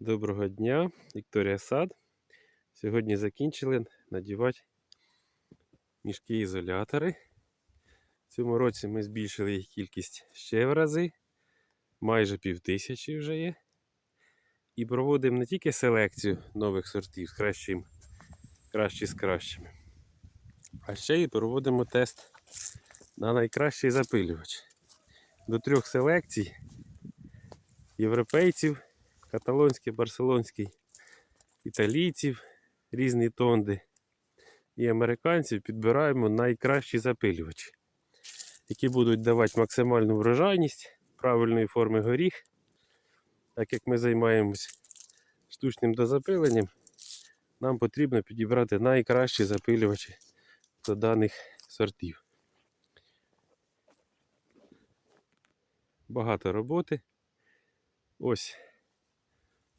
Доброго дня, Вікторія Сад. Сьогодні закінчили надівати мішки ізолятори. В цьому році ми збільшили їх кількість ще в рази. Майже пів тисячі вже є. І проводимо не тільки селекцію нових сортів, кращим, кращі з кращими, а ще й проводимо тест на найкращий запилювач. До трьох селекцій європейців каталонський, барселонський, італійців, різні тонди і американців підбираємо найкращі запилювачі, які будуть давати максимальну врожайність правильної форми горіх. Так як ми займаємось штучним дозапиленням, нам потрібно підібрати найкращі запилювачі до даних сортів. Багато роботи. Ось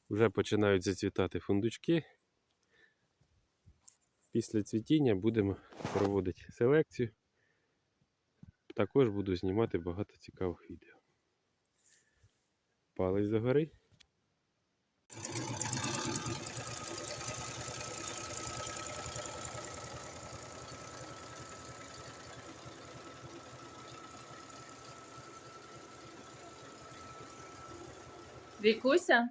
вже починають зацвітати фундучки. Після цвітіння будемо проводити селекцію. Також буду знімати багато цікавих відео. Палець догори. Вікуся,